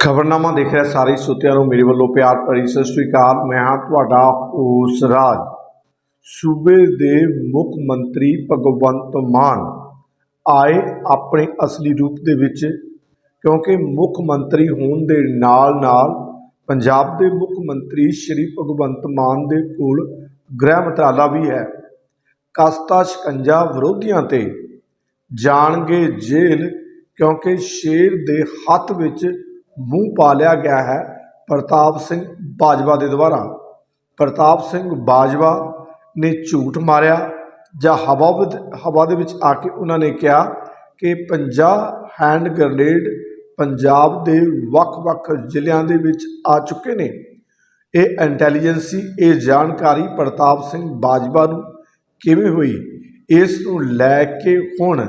ਖਬਰਨਾਮਾ ਦੇਖ ਰਿਹਾ, ਸਾਰੇ ਸੋਤਿਆਂ ਨੂੰ ਮੇਰੇ ਵੱਲੋਂ ਪਿਆਰ ਭਰੀ ਸਤਿ ਸ੍ਰੀ ਅਕਾਲ। ਮੈਂ ਹਾਂ ਤੁਹਾਡਾ ਉਸ ਰਾਜ। ਸੂਬੇ ਦੇ ਮੁੱਖ ਮੰਤਰੀ ਭਗਵੰਤ ਮਾਨ ਆਏ ਆਪਣੇ ਅਸਲੀ ਰੂਪ ਦੇ ਵਿੱਚ ਕਿਉਂਕਿ ਮੁੱਖ ਮੰਤਰੀ ਹੋਣ ਦੇ ਨਾਲ ਨਾਲ ਪੰਜਾਬ ਦੇ ਮੁੱਖ ਮੰਤਰੀ ਸ਼੍ਰੀ ਭਗਵੰਤ ਮਾਨ ਦੇ ਕੋਲ ਗ੍ਰਹਿ ਮੰਤਰਾਲਾ ਵੀ ਹੈ। ਕਸਤਾ ਸ਼ਿਕੰਜਾ ਵਿਰੋਧੀਆਂ ਤੇ ਜਾਣਗੇ ਜੇਲ੍ਹ ਕਿਉਂਕਿ ਸ਼ੇਰ ਦੇ ਹੱਥ ਵਿੱਚ ਮੂੰਹ ਪਾ ਲਿਆ ਗਿਆ ਹੈ ਪ੍ਰਤਾਪ ਸਿੰਘ ਬਾਜਵਾ ਦੇ ਦੁਆਰਾ। ਪ੍ਰਤਾਪ ਸਿੰਘ ਬਾਜਵਾ ਨੇ ਝੂਠ ਮਾਰਿਆ ਜਾਂ ਹਵਾ ਵਿੱਚ, ਹਵਾ ਦੇ ਵਿੱਚ ਆ ਕੇ ਉਹਨਾਂ ਨੇ ਕਿਹਾ ਕਿ 50 ਹੈਂਡ ਗ੍ਰਨੇਡ ਪੰਜਾਬ ਦੇ ਵੱਖ-ਵੱਖ ਜ਼ਿਲ੍ਹਿਆਂ ਦੇ ਵਿੱਚ ਆ ਚੁੱਕੇ ਨੇ। ਇਹ ਇੰਟੈਲੀਜੈਂਸੀ, ਇਹ ਜਾਣਕਾਰੀ ਪ੍ਰਤਾਪ ਸਿੰਘ ਬਾਜਵਾ ਨੂੰ ਕਿਵੇਂ ਹੋਈ, ਇਸ ਨੂੰ ਲੈ ਕੇ ਹੁਣ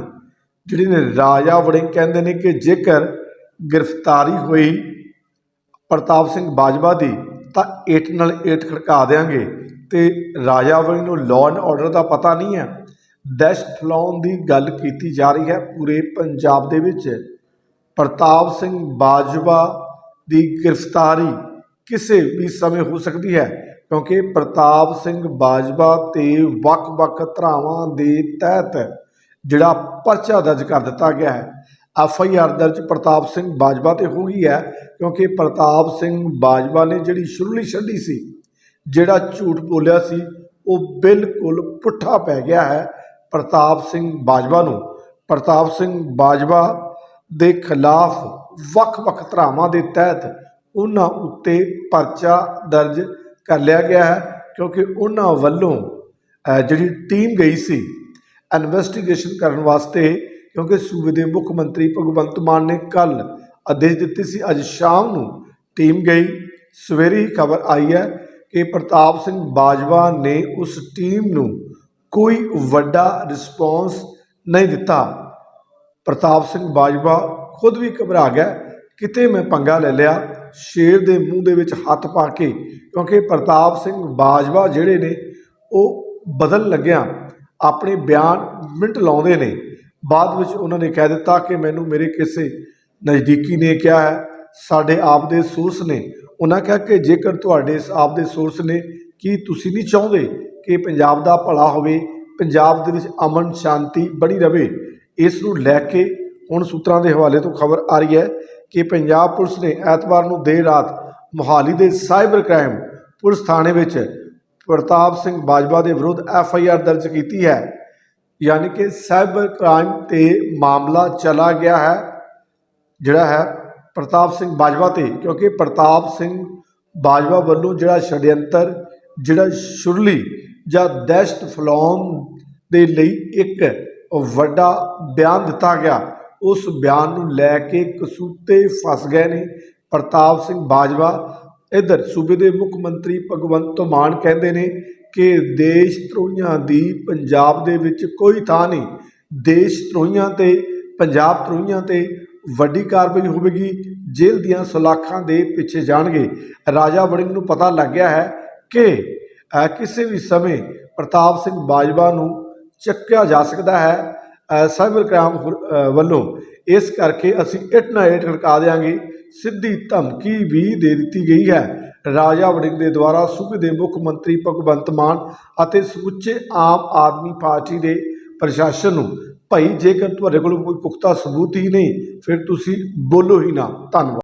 ਜਿਹੜੇ ਨੇ ਰਾਜਾ ਵੜਿੰਗ ਕਹਿੰਦੇ ਨੇ ਕਿ ਜੇਕਰ ਗ੍ਰਿਫਤਾਰੀ ਹੋਈ ਪ੍ਰਤਾਪ ਸਿੰਘ ਬਾਜਵਾ ਦੀ, ਤਾਂ ਏਟ ਨਾਲ ਏਟ ਖੜਕਾ ਦੇਾਂਗੇ ਤੇ ਰਾਜਾ ਵੜਿੰਗ ਨੂੰ ਲਾਅ ਐਂਡ ਆਰਡਰ ਦਾ ਪਤਾ ਨਹੀਂ ਹੈ। ਦਹਿਸ਼ਤ ਫੈਲਾਉਣ ਦੀ ਗੱਲ ਕੀਤੀ ਜਾ ਰਹੀ ਹੈ ਪੂਰੇ ਪੰਜਾਬ ਦੇ ਵਿੱਚ। ਪ੍ਰਤਾਪ ਸਿੰਘ ਬਾਜਵਾ ਦੀ ਗ੍ਰਿਫਤਾਰੀ ਕਿਸੇ ਵੀ ਸਮੇਂ ਹੋ ਸਕਦੀ ਹੈ, ਕਿਉਂਕਿ ਪ੍ਰਤਾਪ ਸਿੰਘ ਬਾਜਵਾ ਤੇ ਵੱਖ-ਵੱਖ ਧਰਾਵਾਂ ਦੇ ਤਹਿਤ ਜਿਹੜਾ ਪਰਚਾ ਦਰਜ ਕਰ ਦਿੱਤਾ ਗਿਆ ਹੈ। ਐਫ ਆਈ ਆਰ ਦਰਜ ਪ੍ਰਤਾਪ ਸਿੰਘ ਬਾਜਵਾ ਤੇ ਹੋ ਗਈ ਹੈ, ਕਿਉਂਕਿ ਪ੍ਰਤਾਪ ਸਿੰਘ ਬਾਜਵਾ ਨੇ ਜਿਹੜੀ ਸ਼ੁਰਲੀ ਛੱਡੀ ਸੀ, ਜਿਹੜਾ ਝੂਠ ਬੋਲਿਆ ਸੀ, ਉਹ ਬਿਲਕੁਲ ਪੁੱਠਾ ਪੈ ਗਿਆ ਹੈ ਪ੍ਰਤਾਪ ਸਿੰਘ ਬਾਜਵਾ ਨੂੰ। ਪ੍ਰਤਾਪ ਸਿੰਘ ਬਾਜਵਾ ਦੇ ਖਿਲਾਫ ਵੱਖ-ਵੱਖ ਧਰਾਵਾਂ ਦੇ ਤਹਿਤ ਉਹਨਾਂ ਉੱਤੇ ਪਰਚਾ ਦਰਜ ਕਰ ਲਿਆ ਗਿਆ ਹੈ, ਕਿਉਂਕਿ ਉਹਨਾਂ ਵੱਲੋਂ ਜਿਹੜੀ ਟੀਮ ਗਈ ਸੀ, ਇਨਵੈਸਟੀਗੇਸ਼ਨ ਕਰਨ ਵਾਸਤੇ ਕਿਉਂਕਿ ਸੂਬੇ ਦੇ ਮੁੱਖ ਮੰਤਰੀ ਭਗਵੰਤ ਮਾਨ ਨੇ ਕੱਲ ਆਦੇਸ਼ ਦਿੱਤੇ ਸੀ, ਅੱਜ ਸ਼ਾਮ ਨੂੰ ਟੀਮ ਗਈ। ਸਵੇਰੇ ਹੀ ਖਬਰ ਆਈ ਹੈ ਕਿ ਪ੍ਰਤਾਪ ਸਿੰਘ ਬਾਜਵਾ ਨੇ ਉਸ ਟੀਮ ਨੂੰ ਕੋਈ ਵੱਡਾ ਰਿਸਪੌਂਸ ਨਹੀਂ ਦਿੱਤਾ। ਪ੍ਰਤਾਪ ਸਿੰਘ ਬਾਜਵਾ ਖੁਦ ਵੀ ਘਬਰਾ ਗਿਆ, ਕਿਤੇ ਮੈਂ ਪੰਗਾ ਲੈ ਲਿਆ, ਸ਼ੇਰ ਦੇ ਮੂੰਹ ਦੇ ਵਿੱਚ ਹੱਥ ਪਾ ਕੇ, ਕਿਉਂਕਿ ਪ੍ਰਤਾਪ ਸਿੰਘ ਬਾਜਵਾ ਜਿਹੜੇ ਨੇ, ਉਹ ਬਦਲ ਲੱਗਿਆ, ਆਪਣੇ ਬਿਆਨ ਮਿੰਟ ਲਾਉਂਦੇ ਨੇ। ਬਾਅਦ ਵਿੱਚ ਉਹਨਾਂ ਨੇ ਕਹਿ ਦਿੱਤਾ ਕਿ ਮੈਨੂੰ ਮੇਰੇ ਕਿਸੇ ਨਜ਼ਦੀਕੀ ਨੇ ਕਿਹਾ ਹੈ, ਸਾਡੇ ਆਪ ਦੇ ਸੋਰਸ ਨੇ। ਉਹਨਾਂ ਕਿਹਾ ਕਿ ਜੇਕਰ ਤੁਹਾਡੇ ਇਸ ਆਪ ਦੇ ਸੋਰਸ ਨੇ, ਕੀ ਤੁਸੀਂ ਨਹੀਂ ਚਾਹੁੰਦੇ ਕਿ ਪੰਜਾਬ ਦਾ ਭਲਾ ਹੋਵੇ, ਪੰਜਾਬ ਦੇ ਵਿੱਚ ਅਮਨ, ਸ਼ਾਂਤੀ ਬਣੀ ਰਵੇ? ਇਸ ਨੂੰ ਲੈ ਕੇ ਹੁਣ ਸੂਤਰਾਂ ਦੇ ਹਵਾਲੇ ਤੋਂ ਖਬਰ ਆ ਰਹੀ ਹੈ ਕਿ ਪੰਜਾਬ ਪੁਲਿਸ ਨੇ ਐਤਵਾਰ ਨੂੰ ਦੇਰ ਰਾਤ ਮੋਹਾਲੀ ਦੇ ਸਾਈਬਰ ਕ੍ਰਾਈਮ ਪੁਲਿਸ ਥਾਣੇ ਵਿੱਚ ਪ੍ਰਤਾਪ ਸਿੰਘ ਬਾਜਵਾ ਦੇ ਵਿਰੁੱਧ ਐਫ ਆਈ ਆਰ ਦਰਜ ਕੀਤੀ ਹੈ। ਯਾਨੀ ਕਿ ਸਾਈਬਰ ਕ੍ਰਾਈਮ ਤੇ ਮਾਮਲਾ ਚਲਾ ਗਿਆ ਹੈ, ਜਿਹੜਾ ਹੈ ਪ੍ਰਤਾਪ ਸਿੰਘ ਬਾਜਵਾ ਤੇ, ਕਿਉਂਕਿ ਪ੍ਰਤਾਪ ਸਿੰਘ ਬਾਜਵਾ ਵੱਲੋਂ ਜਿਹੜਾ ਛੜਯੰਤਰ ਜਿਹੜਾ ਸ਼ੁਰਲੀ ਜਾਂ ਦਹਿਸ਼ਤ ਫੈਲਾਉਣ ਦੇ ਲਈ ਇੱਕ ਵੱਡਾ ਬਿਆਨ ਦਿੱਤਾ ਗਿਆ, ਉਸ ਬਿਆਨ ਨੂੰ ਲੈ ਕੇ ਕਸੂਤੇ ਫਸ ਗਏ ਨੇ ਪ੍ਰਤਾਪ ਸਿੰਘ ਬਾਜਵਾ। ਇਧਰ ਸੂਬੇ ਦੇ ਮੁੱਖ ਮੰਤਰੀ ਭਗਵੰਤ ਮਾਨ ਕਹਿੰਦੇ ਨੇ ਕਿ ਦੇਸ਼ ਧਰੋਹੀਆਂ ਦੀ ਪੰਜਾਬ ਦੇ ਵਿੱਚ ਕੋਈ ਥਾਂ ਨਹੀਂ। ਦੇਸ਼ ਧਰੋਹੀਆਂ ਤੇ, ਪੰਜਾਬ ਧਰੋਹੀਆਂ ਤੇ ਵੱਡੀ ਕਾਰਵਾਈ ਹੋਵੇਗੀ। ਜੇਲ੍ਹ ਦੀਆਂ ਸਲਾਖਾਂ ਦੇ ਪਿੱਛੇ ਜਾਣਗੇ। ਰਾਜਾ ਵੜਿੰਗ ਨੂੰ ਪਤਾ ਲੱਗ ਗਿਆ ਹੈ ਕਿ ਕਿਸੇ ਵੀ ਸਮੇਂ ਪ੍ਰਤਾਪ ਸਿੰਘ ਬਾਜਵਾ ਨੂੰ ਚੱਕਿਆ ਜਾ ਸਕਦਾ ਹੈ ਸਾਈਬਰ ਕ੍ਰਾਈਮ ਵੱਲੋਂ। ਇਸ ਕਰਕੇ ਅਸੀਂ ਇੱਟ ਨਾ ਇੱਟ ਖੜਕਾ ਦੇਵਾਂਗੇ ਸਿੱਧੀ ਧਮਕੀ ਵੀ ਦੇ ਦਿੱਤੀ ਗਈ ਹੈ। ਰਾਜਾ ਵੜਿੰਗ ਦੇ ਦੁਆਰਾ ਸੂਬੇ ਦੇ ਮੁੱਖ ਮੰਤਰੀ ਭਗਵੰਤ ਮਾਨ ਅਤੇ ਸਮੁੱਚੇ ਆਮ ਆਦਮੀ ਪਾਰਟੀ ਦੇ ਪ੍ਰਸ਼ਾਸਨ ਨੂੰ, ਭਾਈ, ਜੇਕਰ ਤੁਹਾਡੇ ਕੋਲ ਕੋਈ ਪੁਖਤਾ ਸਬੂਤ ਹੀ ਨਹੀਂ, ਫਿਰ ਤੁਸੀਂ ਬੋਲੋ ਹੀ ਨਾ। ਧੰਨਵਾਦ।